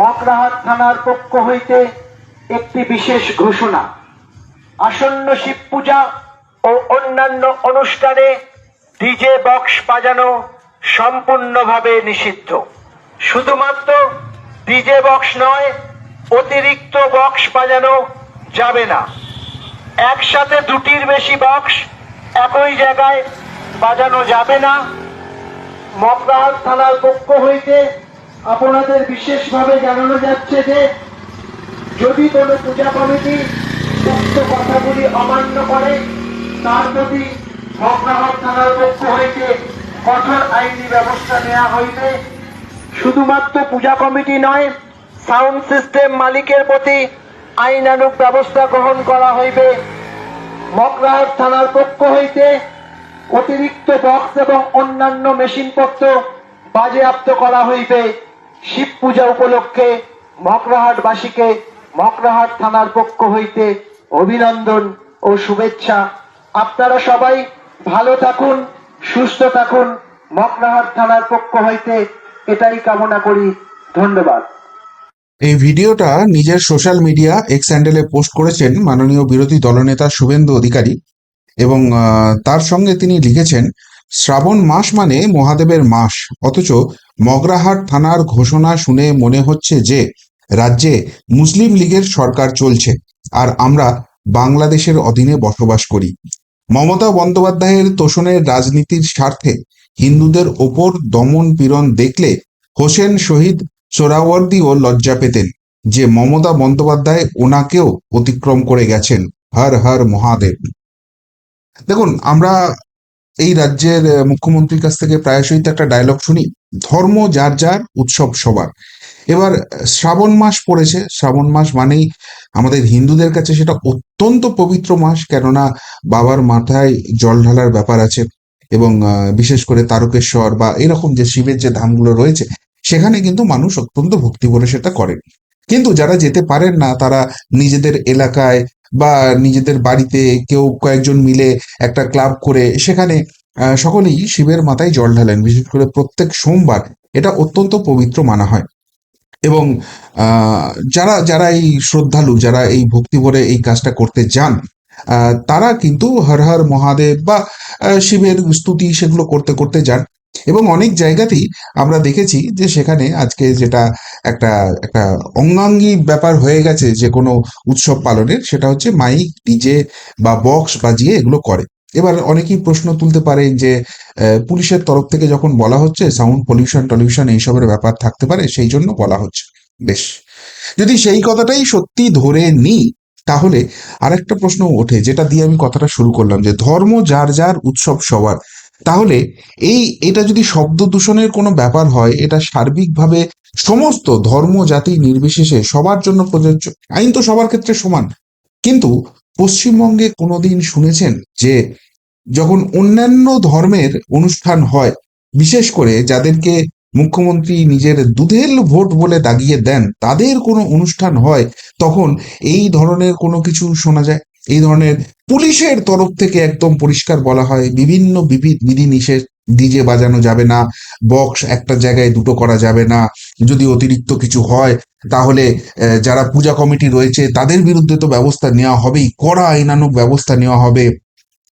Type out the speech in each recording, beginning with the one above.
মকরাহাট থানার পক্ষ হইতে একটি বিশেষ ঘোষণা। আসন্ন শিব পূজা ও অন্যান্য অনুষ্ঠানে ডিজে বক্স বাজানো সম্পূর্ণভাবে নিষিদ্ধ। শুধুমাত্র ডিজে বক্স নয়, অতিরিক্ত বক্স বাজানো যাবে না। একসাথে দুটির বেশি বক্স একই জায়গায় বাজানো যাবে না। মকরাহাট থানার পক্ষ হইতে আপনাদের বিশেষভাবে জানানো যাচ্ছে যে, যদি কোনো পূজা কমিটি উক্ত কথাগুলি অমান্য করে, তার প্রতি মকরাহাট থানার পক্ষ হইতে কঠোর আইনি ব্যবস্থা নেওয়া হইবে। শুধুমাত্র পূজা কমিটি নয়, সাউন্ড সিস্টেম মালিকের প্রতি আইনানুগ ব্যবস্থা গ্রহণ করা হইবে। মকরাহাট থানার পক্ষ হইতে অতিরিক্ত বক্স এবং অন্যান্য মেশিনপত্র বাজেয়াপ্ত করা হইবে। শিব পূজা উপলক্ষে মকরাহাটবাসীকে মকরাহাট থানার পক্ষ হইতে অভিনন্দন ও শুভেচ্ছা। আপনারা সবাই ভালো থাকুন, সুস্থ থাকুন, মকরাহাট থানার পক্ষ হইতে এটাই কামনা করি। ধন্যবাদ। এই ভিডিওটা নিজের সোশ্যাল মিডিয়া এক্স হ্যান্ডেলে পোস্ট করেছেন মাননীয় বিরোধী দলনেতা শুভেন্দু অধিকারী এবং তার সঙ্গে তিনি লিখেছেন শ্রাবণ মাস মানে মহাদেবের মাস। অথচ মগরাহাট থানার ঘোষণা শুনে মনে হচ্ছে যে, রাজ্যে মুসলিম লীগের সরকার চলছে আর আমরা বাংলাদেশের অধীনে বসবাস করি। মমতা বন্দ্যোপাধ্যায়ের তোষণের রাজনীতির স্বার্থে হিন্দুদের ওপর দমন পীড়ন দেখলে হোসেন শহীদ সোরাওয়ার্দিও লজ্জা পেতেন যে মমতা বন্দ্যোপাধ্যায় ওনাকেও অতিক্রম করে গেছেন। হর হর মহাদেব। দেখুন, আমরা এই রাজ্যের মুখ্যমন্ত্রীর কাছ থেকে প্রায়শই তো একটা ডায়লগ শুনি, ধর্ম যার যার, উৎসব সবার। এবার, শ্রাবণ মাস পড়েছে, শ্রাবণ মাস মানেই আমাদের হিন্দুদের কাছে সেটা অত্যন্ত পবিত্র মাস, কেননা বাবার মাথায় জল ঢালার ব্যাপার আছে এবং বিশেষ করে তারকেশ্বর বা এরকম যে শিবের যে ধামগুলো রয়েছে, সেখানে কিন্তু মানুষ অত্যন্ত ভক্তি ভরে সেটা করেন। কিন্তু যারা যেতে পারেন না, তারা নিজেদের এলাকায় বা নিজেদের বাড়িতে কেউ কয়েকজন মিলে একটা ক্লাব করে সেখানে সকলেই শিবের মাথায় জল ঢালেন, বিশেষ করে প্রত্যেক সোমবার। এটা অত্যন্ত পবিত্র মানা হয়। এবং যারা যারা এই শ্রদ্ধালু, যারা এই ভক্তি ভরে এই কাজটা করতে যান তারা কিন্তু হর হর মহাদেব বা শিবের স্তুতি সেগুলো করতে করতে যান। এবং অনেক জায়গাতেই আমরা দেখেছি যে সেখানে আজকে যেটা একটা একটা অঙ্গাঙ্গী ব্যাপার হয়ে গেছে যে কোনো উৎসব পালনের, সেটা হচ্ছে মাইক, ডিজে বা বক্স বাজিয়ে এগুলো করে। এবার অনেকেই প্রশ্ন তুলতে পারে যে পুলিশের তরফ থেকে যখন বলা হচ্ছে সাউন্ড পলিউশন টলিউশন এইসবের ব্যাপার থাকতে পারে, সেই জন্য বলা হচ্ছে। বেশ। যদি সেই কথাটাই সত্যি ধরে নিই, তাহলে আরেকটা প্রশ্ন ওঠে, যেটা দিয়ে আমি কথাটা শুরু করলাম, যে ধর্ম যার যার উৎসব সবার। তাহলে এই, এটা যদি শব্দ দূষণের কোনো ব্যাপার হয়, এটা সার্বিকভাবে সমস্ত ধর্ম জাতি নির্বিশেষে সবার জন্য প্রযোজ্য। আইন তো সবার ক্ষেত্রে সমান। কিন্তু পশ্চিমবঙ্গে কোনোদিন শুনেছেন যে যখন অন্যান্য ধর্মের অনুষ্ঠান হয়, বিশেষ করে যাদেরকে মুখ্যমন্ত্রী নিজের দুধেল ভোট বলে দাগিয়ে দেন, তাদের কোনো অনুষ্ঠান হয়, তখন এই ধরনের কোনো কিছু শোনা যায়? এই ধরনের পুলিশের তরফ থেকে একদম পরিষ্কার বলা হয়, বিভিন্ন বিধি নিষেধ ডিজে বাজানো যাবে না বক্স একটা জায়গায় দুটো করা যাবে না, যদি অতিরিক্ত কিছু হয়, তাহলে যারা পূজা কমিটি রয়েছে, তাদের বিরুদ্ধে তো ব্যবস্থা নেওয়া হবেই, কড়া আইনানুক ব্যবস্থা নেওয়া হবে।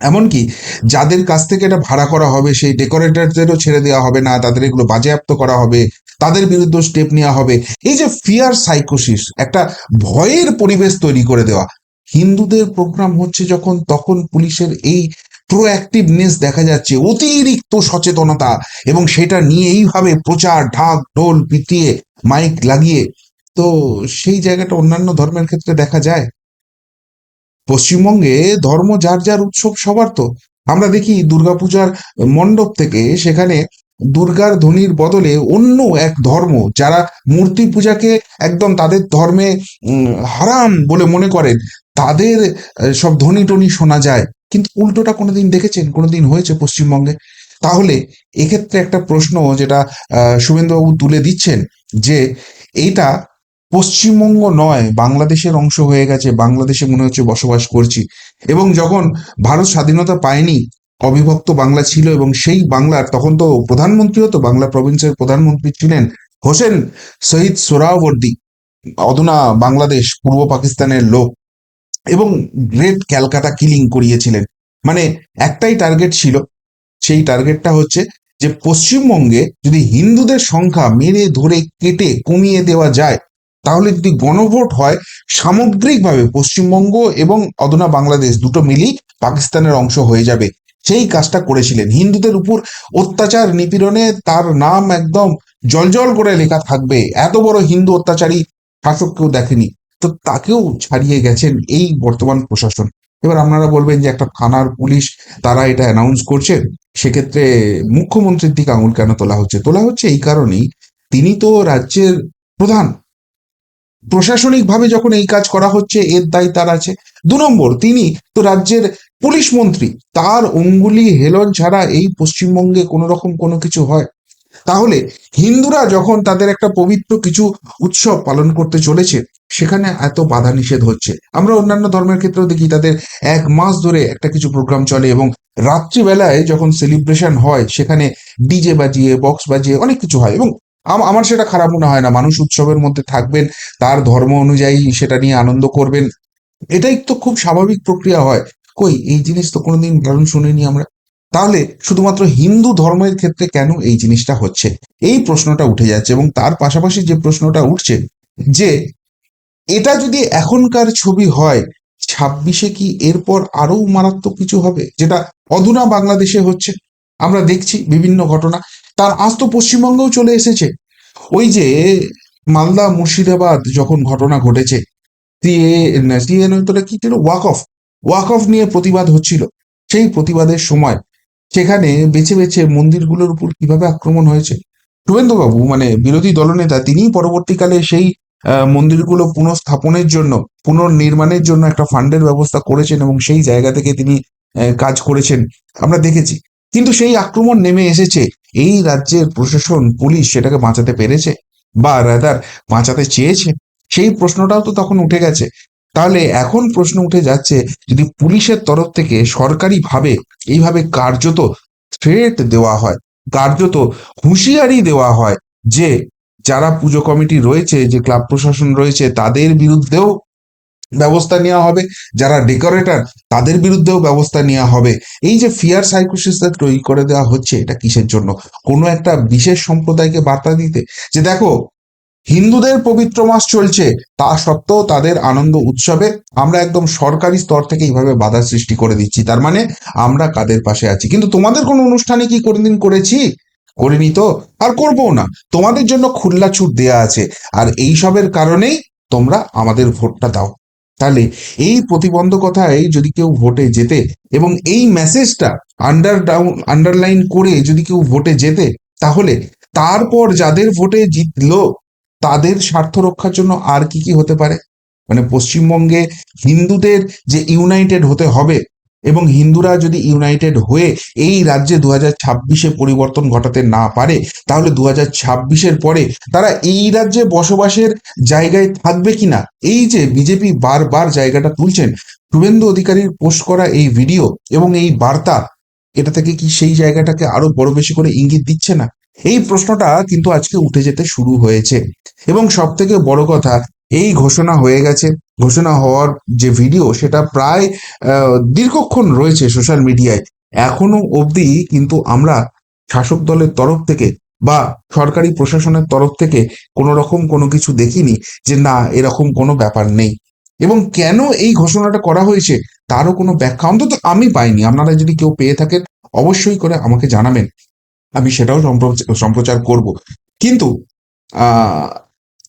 এমনকি, যাদের কাছ থেকে এটা ভাড়া করা হবে, সেই ডেকোরেটরদেরও ছেড়ে দেওয়া হবে না, তাদের এগুলো বাজেয়াপ্ত করা হবে, তাদের বিরুদ্ধে স্টেপ নেওয়া হবে। এই যে ফিয়ার সাইকোসিস একটা ভয়ের পরিবেশ তৈরি করে দেওয়া। হিন্দুদের প্রোগ্রাম হচ্ছে যখন, তখন পুলিশের এই প্রোঅ্যাক্টিভনেস দেখা যাচ্ছে, অতিরিক্ত সচেতনতা এবং সেটা নিয়ে এইভাবে প্রচার, ঢাক, ঢোল, পিটিয়ে মাইক লাগিয়ে, তো সেই জায়গাটা অন্যান্য ধর্মের ক্ষেত্রে দেখা যায়। পশ্চিমবঙ্গে ধর্ম যার যার উৎসব সবার তো। আমরা দেখি দুর্গাপূজার মণ্ডপ থেকে সেখানে দুর্গার ধ্বনির বদলে অন্য এক ধর্ম যারা মূর্তি পূজাকে একদম তাদের ধর্মে হারাম বলে মনে করেন, তাদের সব ধ্বনি টনি শোনা যায়। কিন্তু উল্টোটা কোনোদিন দেখেছেন? কোনোদিন হয়েছে পশ্চিমবঙ্গে? তাহলে এক্ষেত্রে একটা প্রশ্ন যেটা শুভেন্দুবাবু তুলে দিচ্ছেন যে এইটা পশ্চিমবঙ্গ নয়, বাংলাদেশের অংশ হয়ে গেছে, বাংলাদেশে মনে হচ্ছে বসবাস করছি। এবং যখন ভারত স্বাধীনতা পায়নি, অবিভক্ত বাংলা ছিল এবং সেই বাংলার, তখন তো প্রধানমন্ত্রীও তো বাংলা প্রভিন্সের প্রধানমন্ত্রী ছিলেন, হোসেন শহীদ সোহরাওয়ার্দী অধুনা বাংলাদেশ, পূর্ব পাকিস্তানের লোক। এবং গ্রেট ক্যালকাটা কিলিং করিয়েছিলেন। মানে একটাই টার্গেট ছিল, সেই টার্গেটটা হচ্ছে যে পশ্চিমবঙ্গে যদি হিন্দুদের সংখ্যা মেরে ধরে কেটে কমিয়ে দেওয়া যায়, তাহলে যদি গণভোট হয়, সামগ্রিকভাবে পশ্চিমবঙ্গ এবং অধুনা বাংলাদেশ দুটো মিলিয়ে পাকিস্তানের অংশ হয়ে যাবে। সেই কাজটা করেছিলেন। হিন্দুদের উপর অত্যাচার নিপীড়নে তার নাম একদম জলজল করে লেখা থাকবে। এত বড় হিন্দু অত্যাচারী শাসক কেউ দেখেনি। তো তাকেও ছাড়িয়ে গেছেন এই বর্তমান প্রশাসন। এবার আপনারা বলবেন যে একটা থানার পুলিশ তারা এটা অ্যানাউন্স করছে, সেক্ষেত্রে মুখ্যমন্ত্রীর দিকে আঙুল কেন তোলা হচ্ছে? তোলা হচ্ছে এই কারণেই তিনি তো রাজ্যের প্রধান। প্রশাসনিকভাবে যখন এই কাজ করা হচ্ছে, এর দায় তার আছে। দু নম্বর, তিনি তো রাজ্যের পুলিশ মন্ত্রী, তার অঙ্গুলি হেলন ছাড়া এই পশ্চিমবঙ্গে কোনো রকম কোনো কিছু হয়। তাহলে হিন্দুরা যখন তাদের একটা পবিত্র কিছু উৎসব পালন করতে চলেছে সেখানে এত বাধা নিষেধ হচ্ছে। আমরা অন্যান্য ধর্মের ক্ষেত্রেও দেখি তাদের এক মাস ধরে একটা কিছু প্রোগ্রাম চলে এবং রাত্রিবেলায় যখন সেলিব্রেশন হয়, সেখানে ডিজে বাজিয়ে বক্স বাজিয়ে অনেক কিছু হয় এবং আম- আমার সেটা খারাপ মনে হয় না। মানুষ উৎসবের মধ্যে থাকবেন, তার ধর্ম অনুযায়ী সেটা নিয়ে আনন্দ করবেন। এটাই তো খুব স্বাভাবিক প্রক্রিয়া হয়। কই, এই জিনিস তো কোনোদিন কারণ শুনিনি আমরা। তাহলে শুধুমাত্র হিন্দু ধর্মের ক্ষেত্রে কেন এই জিনিসটা হচ্ছে? এই প্রশ্নটা উঠে যাচ্ছে এবং তার পাশাপাশি যে প্রশ্নটা উঠছে যে এটা যদি এখনকার ছবি হয়, ছাব্বিশে কি এরপর আরও মারাত্মক কিছু হবে? যেটা অধুনা বাংলাদেশে হচ্ছে। আমরা দেখছি বিভিন্ন ঘটনা। তার আজ তো পশ্চিমবঙ্গেও চলে এসেছে। ওই যে মালদা মুর্শিদাবাদ যখন ঘটনা ঘটেছে কি ছিল? ওয়াক অফ ওয়াক অফ নিয়ে প্রতিবাদ হচ্ছিল। সেই প্রতিবাদের সময় সেখানে বেছে বেছে মন্দিরগুলোর উপর কীভাবে আক্রমণ হয়েছে? শুভেন্দুবাবু মানে বিরোধী দলনেতা তিনি পরবর্তীকালে সেই মন্দিরগুলো পুনঃস্থাপনের জন্য, পুনর্নির্মাণের জন্য একটা ফান্ডের ব্যবস্থা করেছেন এবং সেই জায়গা থেকে তিনি কাজ করেছেন। আমরা দেখেছি। কিন্তু সেই আক্রমণ নেমে এসেছে। এই রাজ্যের প্রশাসন, পুলিশ সেটাকে বাঁচাতে পেরেছে বা রাদার বাঁচাতে চেয়েছে। সেই প্রশ্নটাও তো তখন উঠে গেছে। তাহলে এখন প্রশ্ন উঠে যাচ্ছে, যদি পুলিশের তরফ থেকে সরকারিভাবে এইভাবে কার্যত থ্রেট দেওয়া হয়, কার্যত হুঁশিয়ারি দেওয়া হয় যে যারা পুজো কমিটি রয়েছে, যে ক্লাব প্রশাসন রয়েছে, তাদের বিরুদ্ধেও ব্যবস্থা নেওয়া হবে। যারা ডেকোরেটর, তাদের বিরুদ্ধেও ব্যবস্থা নেওয়া হবে। এই যে ফিয়ার সাইকোসিসটা তৈরি করে দেওয়া হচ্ছে, এটা কিসের জন্য? কোনো একটা বিশেষ সম্প্রদায়কে বার্তা দিতে। যে দেখো, হিন্দুদের পবিত্র মাস চলছে, তা সত্ত্বেও তাদের আনন্দ উৎসবে আমরা একদম সরকারি স্তর থেকে এইভাবে বাধা সৃষ্টি করে দিচ্ছি। তার মানে আমরা কাদের পাশে আছি? কিন্তু তোমাদের কোনো অনুষ্ঠানে কি কোনোদিন করেছি? করিনি তো, আর করব না। তোমাদের জন্য খুল্লা ছুট দেয়া আছে, আর এইসবের কারণেই তোমরা আমাদের ভোটটা দাও। তাহলে এই প্রতিবন্ধকতায় যদি কেউ ভোটে যেতে এবং এই মেসেজটা আন্ডার ডাউন আন্ডারলাইন করে যদি কেউ ভোটে যেতে তাহলে তারপর যাদের ভোটে জিতলো, তাদের স্বার্থ রক্ষার জন্য আর কি কি হতে পারে? মানে পশ্চিমবঙ্গে হিন্দুদের যে ইউনাইটেড হতে হবে এবং হিন্দুরা যদি ইউনাইটেড হয়ে এই রাজ্যে দু হাজার ছাব্বিশে পরিবর্তন ঘটাতে না পারে, তাহলে দু হাজার ছাব্বিশের পরে তারা এই রাজ্যে বসবাসের জায়গায় থাকবে কিনা? এই যে বিজেপি বারবার জায়গাটা তুলছেন, শুভেন্দু অধিকারীর পোস্ট করা এই ভিডিও এবং এই বার্তা, এটা থেকে কি সেই জায়গাটাকে আরও বড় বেশি করে ইঙ্গিত দিচ্ছে না? এই প্রশ্নটা কিন্তু আজকে উঠে যেতে শুরু হয়েছে। এবং সব থেকে বড় কথা এই ঘোষণা হয়ে গেছে। ঘোষণা হওয়ার যে ভিডিও সেটা প্রায় দীর্ঘক্ষণ রয়েছে সোশ্যাল মিডিয়ায় এখনও অবধি কিন্তু আমরা শাসক দলের তরফ থেকে বা সরকারি প্রশাসনের তরফ থেকে কোনো রকম কোনো কিছু দেখিনি যে না, এরকম কোনো ব্যাপার নেই। এবং কেন এই ঘোষণাটা করা হয়েছে, তারও কোনো ব্যাখ্যা অন্তত আমি পাইনি। আপনারা যদি কেউ পেয়ে থাকেন, অবশ্যই করে আমাকে জানাবেন। আমি সেটাও সম্প্র- সম্প্রচার করব। কিন্তু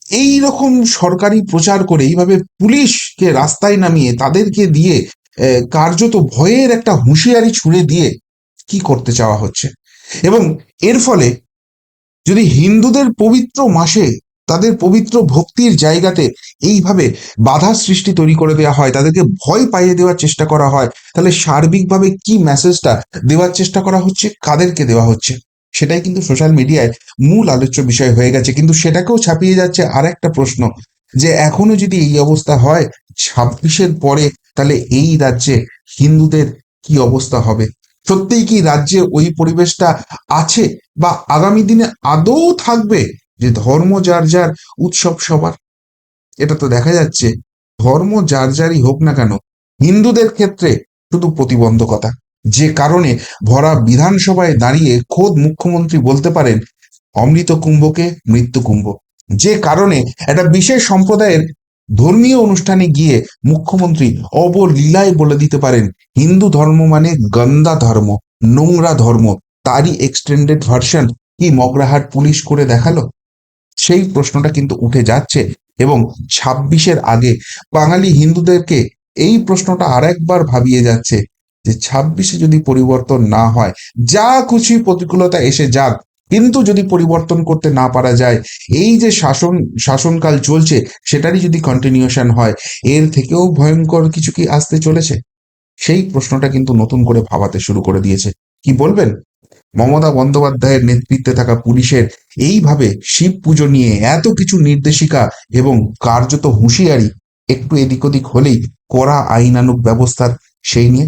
এই রকম সরকারি প্রচার করে এইভাবে পুলিশকে রাস্তায় নামিয়ে তাদেরকে দিয়ে কার্যত ভয়ের একটা হুঁশিয়ারি ছুড়ে দিয়ে কি করতে চাওয়া হচ্ছে? এবং এর ফলে যদি হিন্দুদের পবিত্র মাসে তাদের পবিত্র ভক্তির জায়গাতে এইভাবে বাধা সৃষ্টি তৈরি করে দেওয়া হয়, তাদেরকে ভয় পাইয়ে দেওয়ার চেষ্টা করা হয়, তাহলে সার্বিকভাবে কি মেসেজটা দেওয়ার চেষ্টা করা হচ্ছে? কাদেরকে দেওয়া হচ্ছে? সেটাই কিন্তু সোশ্যাল মিডিয়ায় মূল আলোচ্য বিষয় হয়ে গেছে। কিন্তু সেটাকেও ছাপিয়ে যাচ্ছে আর একটা প্রশ্ন, যে এখনও যদি এই অবস্থা হয়, ছাব্বিশের পরে তাহলে এই রাজ্যে হিন্দুদের কি অবস্থা হবে? সত্যিই কি রাজ্যে ওই পরিবেশটা আছে বা আগামী দিনে আদৌ থাকবে যে ধর্ম যার যার উৎসব সবার? এটা তো দেখা যাচ্ছে। ধর্ম যার যারই হোক না কেন, হিন্দুদের ক্ষেত্রে শুধু প্রতিবন্ধকতা। যে কারণে ভরা বিধানসভায় দাঁড়িয়ে খোদ মুখ্যমন্ত্রী বলতে পারেন, অমৃত কুম্ভকে মৃত্যু কুম্ভ। যে কারণে একটা বিশেষ সম্প্রদায়ের ধর্মীয় অনুষ্ঠানে গিয়ে মুখ্যমন্ত্রী অবলীলায় বলে দিতে পারেন, হিন্দু ধর্ম মানে গন্দা ধর্ম, নোংরা ধর্ম, তারই এক্সটেন্ডেড ভার্সন কি মগরাহাট পুলিশ করে দেখাল? সেই প্রশ্নটা কিন্তু উঠে যাচ্ছে এবং ছাব্বিশের আগে বাঙালি হিন্দুদেরকে এই প্রশ্নটা আরেকবার ভাবিয়ে যাচ্ছে যে ছাব্বিশে যদি পরিবর্তন না হয়, যা খুশি প্রতিকূলতা এসে যাক, কিন্তু যদি পরিবর্তন করতে না পারা যায়, এই যে শাসন, শাসনকাল চলছে, সেটারই যদি কন্টিনিউশন হয়, এর থেকেও ভয়ঙ্কর কিছু কি আসতে চলেছে? সেই প্রশ্নটা কিন্তু নতুন করে ভাবাতে শুরু করে দিয়েছে। কি বলবেন? মমতা বন্দ্যোপাধ্যায়ের নেতৃত্বে থাকা পুলিশের এইভাবে শিব পুজো নিয়ে এত কিছু নির্দেশিকা এবং কার্যত হুঁশিয়ারি একটু এদিক ওদিক হলেই কড়া আইনানুক ব্যবস্থার সেই নিয়ে